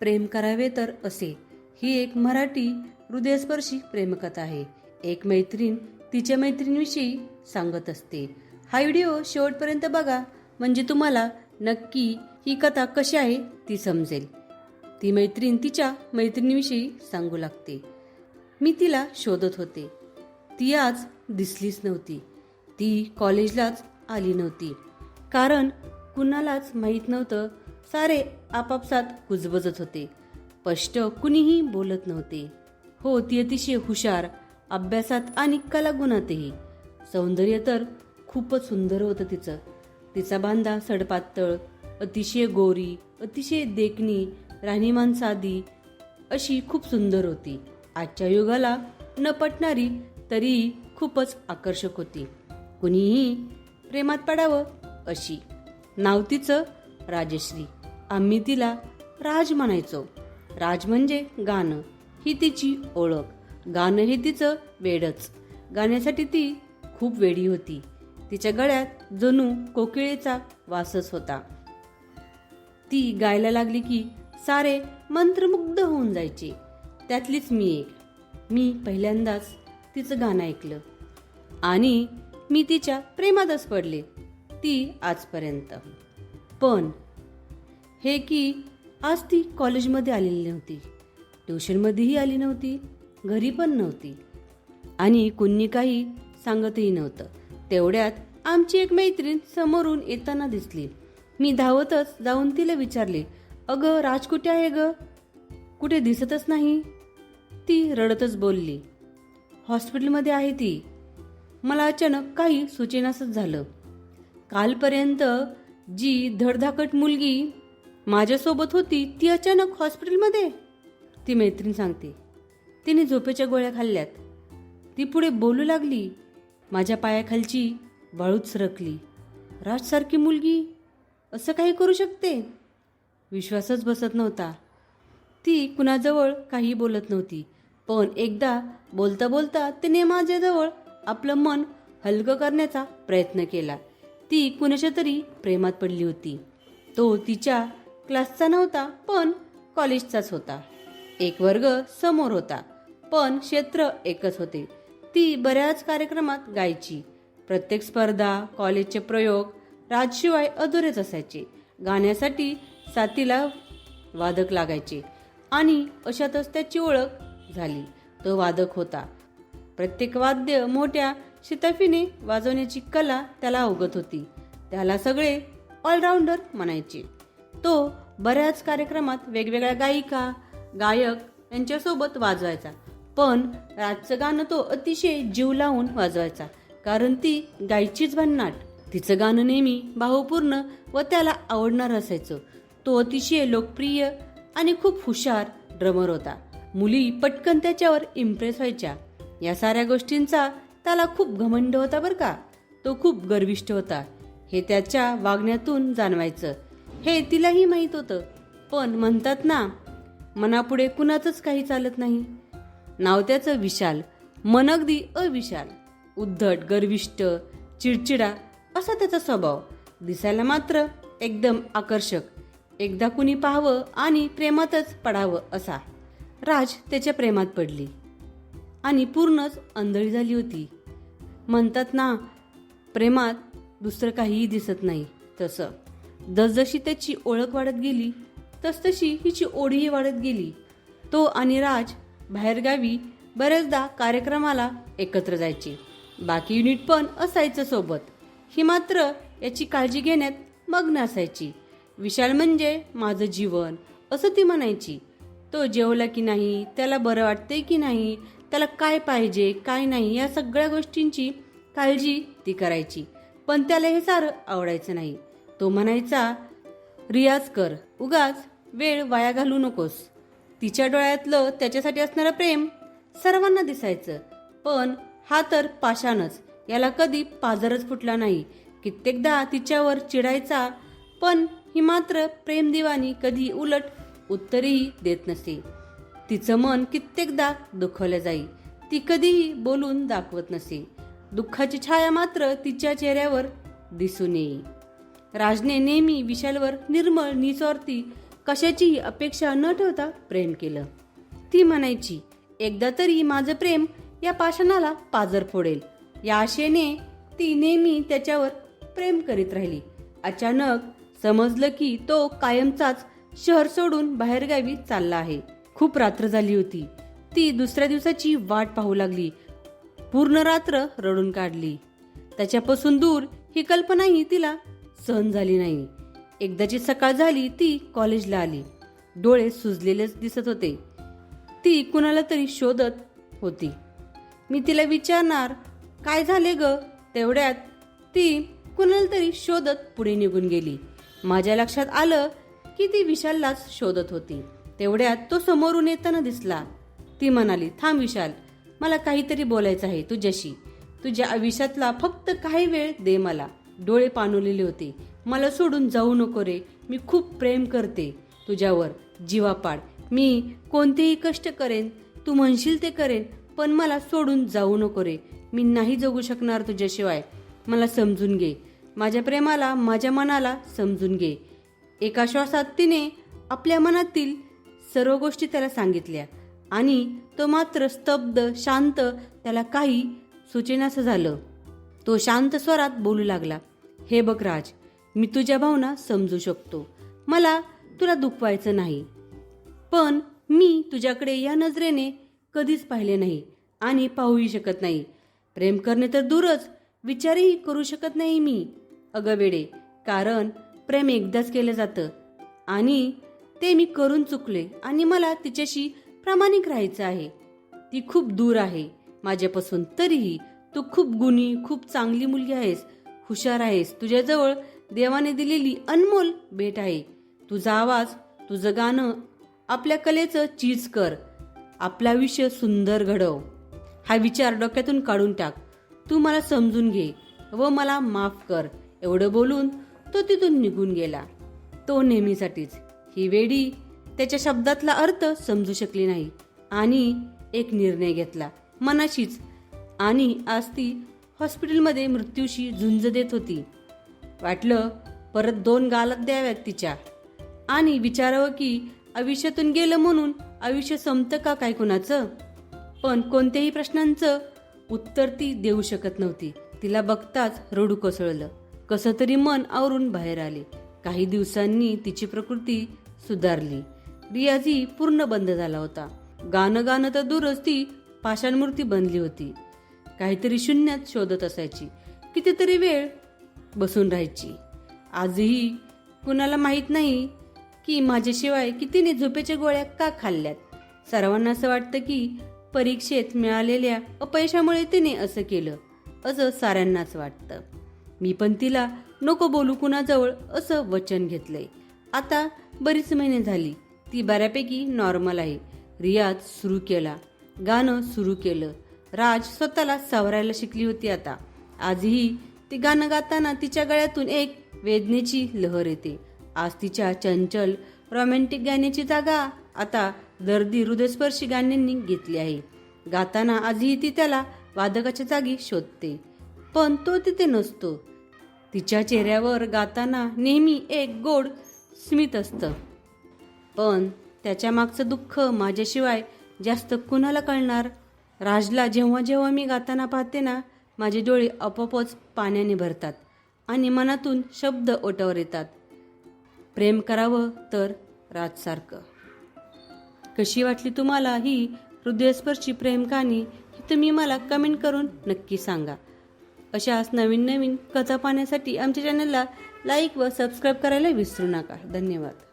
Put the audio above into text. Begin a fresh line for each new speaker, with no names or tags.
प्रेम करावे तर असे. ही एक मराठी हृदयस्पर्शी प्रेमकथा आहे. एक मैत्रीण तिच्या मैत्रिणीविषयी सांगत असते. हा व्हिडिओ शेवटपर्यंत बघा. म्हणजे तुम्हाला नक्की ही कथा कशी आहे ती समजेल. ती मैत्रीण तिच्या मैत्रिणीविषयी सांगू लागते. मी तिला शोधत होते. ती आज दिसलीच नव्हती. ती कॉलेजलाच आली नव्हती. कारण कुणालाच माहीत नव्हतं सारे आपापसात कुजबजत होते. स्पष्ट कुणीही बोलत नव्हते. हो ती अतिशय हुशार अभ्यासात आणि कलागुणातही. सौंदर्य तर खूपच सुंदर होतं तिचं. तिचा बांधा सडपातळ अतिशय गोरी अतिशय देखणी राहणीमान साधी अशी खूप सुंदर होती. आजच्या युगाला न पटणारी तरीही खूपच आकर्षक होती. कुणीही प्रेमात पडावं अशी. नाव तिचं राजश्री. आम्ही तिला राज म्हणायचो. राज म्हणजे गाणं. ही तिची ओळख. गाणं हे तिचं वेडच. गाण्यासाठी ती खूप वेडी होती. तिच्या गळ्यात जणू कोकिळेचा वासच होता. ती गायला लागली की सारे मंत्रमुग्ध होऊन जायचे. त्यातलीच मी एक. मी पहिल्यांदाच तिचं गाणं ऐकलं. आणि मी तिच्या प्रेमातच पडले. ती आजपर्यंत. पण हे की आज ती कॉलेजमध्ये आलेली नव्हती. ट्युशनमध्येही आली नव्हती घरी पण नव्हती. आणि कुणी काही सांगतही नव्हतं. तेवढ्यात आमची एक मैत्रीण समोरून येताना दिसली. मी धावतच जाऊन तिला विचारले अगं राज कुठे आहे ग? कुठे दिसतच नाही? ती रडतच बोलली हॉस्पिटलमध्ये आहे ती. मला अचानक काही सुचेनासच झालं. कालपर्यंत जी धडधाकट मुलगी माझ्यासोबत होती ती अचानक हॉस्पिटलमध्ये. ती मैत्रीण सांगते. तिने झोपेच्या गोळ्या खाल्ल्यात. ती पुढे बोलू लागली. माझ्या पायाखालची वाळूच सरकली. राजसारखी मुलगी असं काही करू शकते? विश्वासच बसत नव्हता. ती कुणाजवळ काही बोलत नव्हती. पण एकदा बोलता बोलता तिने माझ्याजवळ आपलं मन हलकं करण्याचा प्रयत्न केला. ती कुणाच्या तरी प्रेमात पडली होती. तो तिच्या क्लासचा नव्हता पण कॉलेजचाच होता. एक वर्ग समोर होता पण क्षेत्र एकच होते. ती बऱ्याच कार्यक्रमात गायची. प्रत्येक स्पर्धा कॉलेजचे प्रयोग राजशिवाय अधुरेच असायचे. गाण्यासाठी साथीला वादक लागायचे आणि अशातच त्याची ओळख झाली. तो वादक होता. प्रत्येक वाद्य मोठ्या शिताफीने वाजवण्याची कला त्याला अवगत होती. त्याला सगळे ऑलराऊंडर म्हणायचे. तो बऱ्याच कार्यक्रमात वेगवेगळ्या गायिका गायक यांच्यासोबत वाजवायचा. पण रातचं गाणं तो अतिशय जीव लावून वाजवायचा. कारण ती गायचीच भन्नाट. तिचं गाणं नेहमी भावपूर्ण व त्याला आवडणार असायचं. तो अतिशय लोकप्रिय आणि खूप हुशार ड्रमर होता. मुली पटकन त्याच्यावर इम्प्रेस व्हायच्या. या साऱ्या गोष्टींचा त्याला खूप घमंड होता बरं का. तो खूप गर्विष्ठ होता. हे त्याच्या वागण्यातून जाणवायचं. हे तिलाही माहीत होतं. पण म्हणतात ना मनापुढे कुणाचंच काही चालत नाही. नाव त्याचं विशाल मन अगदी अविशाल. उद्धट गर्विष्ट चिडचिडा असा त्याचा स्वभाव. दिसायला मात्र एकदम आकर्षक. एकदा कुणी पाहावं आणि प्रेमातच पडावं असा. राज त्याच्या प्रेमात पडली. आणि पूर्णच आंधळी झाली होती. म्हणतात ना प्रेमात दुसरं काहीही दिसत नाही तसं. जसजशी त्याची ओळख वाढत गेली तसतशी हिची ओढीही वाढत गेली. तो आणि राज बाहेरगावी बऱ्याचदा कार्यक्रमाला एकत्र जायचे. बाकी युनिट पण असायचं सोबत. ही मात्र याची काळजी घेण्यात मग्न असायची. विशाल म्हणजे माझं जीवन असं ती म्हणायची. तो जेवला की नाही त्याला बरं वाटतंय की नाही त्याला काय पाहिजे काय नाही या सगळ्या गोष्टींची काळजी ती करायची. पण त्याला हे सारं आवडायचं नाही. तो म्हणायचा रियाज कर उगाच वेळ वाया घालू नकोस. तिच्या डोळ्यातलं त्याच्यासाठी असणारं प्रेम सर्वांना दिसायचं पण हा तर पाषाणच. याला कधी पाजरच फुटला नाही. कित्येकदा तिच्यावर चिडायचा पण ही मात्र प्रेम दिवानी कधी उलट उत्तरही देत नसे. तिचं मन कित्येकदा दुखवलं जाई. ती कधीही बोलून दाखवत नसे. दुःखाची छाया मात्र तिच्या चेहऱ्यावर दिसून येई. राजने नेहमी विशालवर निर्मळ निस्वार्थी कशाचीही अपेक्षा न ठेवता प्रेम केलं. ती म्हणायची एकदा तरी माझं प्रेम या पाषाणाला पाजर फोडेल. या आशेने ती नेहमी त्याच्यावर प्रेम करीत राहिली. अचानक समजलं की तो कायमचाच शहर सोडून बाहेरगावी चालला आहे. खूप रात्र झाली होती. ती दुसऱ्या दिवसाची वाट पाहू लागली. पूर्ण रात्र रडून काढली. त्याच्यापासून दूर ही कल्पनाही तिला सहन झाली नाही. एकदाची सकाळ झाली ती कॉलेजला आली. डोळे सुजलेलेच दिसत होते. ती कुणाला तरी शोधत होती. मी तिला विचारणार काय झाले ग? तेवढ्यात ती कुणाला तरी शोधत पुढे निघून गेली. माझ्या लक्षात आलं की ती विशाललाच शोधत होती. तेवढ्यात तो समोरून येताना दिसला. ती म्हणाली थांब विशाल मला काहीतरी बोलायचं आहे तुझ्याशी. तुझ्या आयुष्यातला फक्त काही वेळ दे मला. डोळे पाणवलेले होते. मला सोडून जाऊ नको रे मी खूप प्रेम करते. तुझ्यावर जीवापाड मी कोणतेही कष्ट करेन तू म्हणशील ते करेन पण मला सोडून जाऊ नको रे. मी नाही जगू शकणार तुझ्याशिवाय. मला समजून घे. माझ्या प्रेमाला माझ्या मनाला समजून घे. एका श्वासात तिने आपल्या मनातील सर्व गोष्टी त्याला सांगितल्या. आणि तो मात्र स्तब्ध शांत त्याला काही सुचेनासं झालं. तो शांत स्वरात बोलू लागला हे बघ राज मी तुझ्या भावना समजू शकतो. मला तुला दुखवायचं नाही. पण मी तुझ्याकडे या नजरेने कधीच पाहिले नाही आणि पाहूही शकत नाही. प्रेम करणे तर दूरच विचारही करू शकत नाही मी. अगं वेडे कारण प्रेम एकदाच केलं जातं. आणि ते मी करून चुकले आणि मला तिच्याशी प्रामाणिक राहायचं आहे. ती खूप दूर आहे माझ्यापासून तरीही तू खूप गुणी खूप चांगली मुलगी आहेस हुशार आहेस. तुझ्याजवळ देवाने दिलेली अनमोल भेट आहे. तुझा आवाज तुझं गाणं आपल्या कलेचं चीज कर. आपलं आयुष्य सुंदर घडव. हा विचार डोक्यातून काढून टाक. तू मला समजून घे व मला माफ कर. एवढं बोलून तो तिथून निघून गेला. तो नेहमीसाठीच. ही वेडी त्याच्या शब्दातला अर्थ समजू शकली नाही आणि एक निर्णय घेतला. मनाशीच आणि आज ती हॉस्पिटलमध्ये मृत्यूशी झुंज देत होती. वाटलं परत दोन गालत द्याव्यात तिच्या आणि विचारावं की आयुष्यातून गेलं म्हणून आयुष्य संपतं का काय कुणाचं? पण कोणत्याही प्रश्नांचं उत्तर ती देऊ शकत नव्हती. तिला बघताच रडू कोसळलं. कसं तरी मन आवरून बाहेर आले. काही दिवसांनी तिची प्रकृती सुधारली. रियाजी पूर्ण बंद झाला होता. गाणं गाणं तर दूरच ती पाषाणमूर्ती बनली होती. काहीतरी शून्यात शोधत असायची. कितीतरी वेळ बसून राहायची. आजही कुणाला माहीत नाही की माझ्याशिवाय कितीने झोपेच्या गोळ्या का खाल्ल्यात. सर्वांना असं वाटतं की परीक्षेत मिळालेल्या अपयशामुळे तिने असं केलं. असं साऱ्यांनाच वाटतं. मी पण तिला नको बोलू कुणाजवळ असं वचन घेतलंय. आता बरीच महिने झाली. ती बऱ्यापैकी नॉर्मल आहे. रियाज सुरू केला. गाणं सुरू केलं. राज स्वतःला सावरायला शिकली होती आता. आजही ती गाणं गाताना तिच्या गळ्यातून एक वेदनेची लहर येते. आज तिच्या चंचल रोमॅन्टिक गाण्याची जागा आता दर्दी हृदयस्पर्शी गाण्यांनी घेतली आहे. गाताना आजही ती त्याला वादकाच्या जागी शोधते. पण तो तिथे नसतो. तिच्या चेहऱ्यावर गाताना नेहमी एक गोड स्मित असतं. पण त्याच्या मागचं दुःख माझ्याशिवाय जास्त कुणाला कळणार? राजला जेव्हा जेव्हा मी गाताना पाहते ना माझे डोळे आपोआपच पाण्याने भरतात आणि मनातून शब्द ओटावर येतात. प्रेम करावं तर राजसारखं कशी वाटली तुम्हाला ही हृदयस्पर्शी प्रेम कहाणी ही तुम्ही मला कमेंट करून नक्की सांगा. अशाच नवीन नवीन कथा पाहण्यासाठी आमच्या चॅनलला लाईक व सबस्क्राईब करायला विसरू नका. धन्यवाद.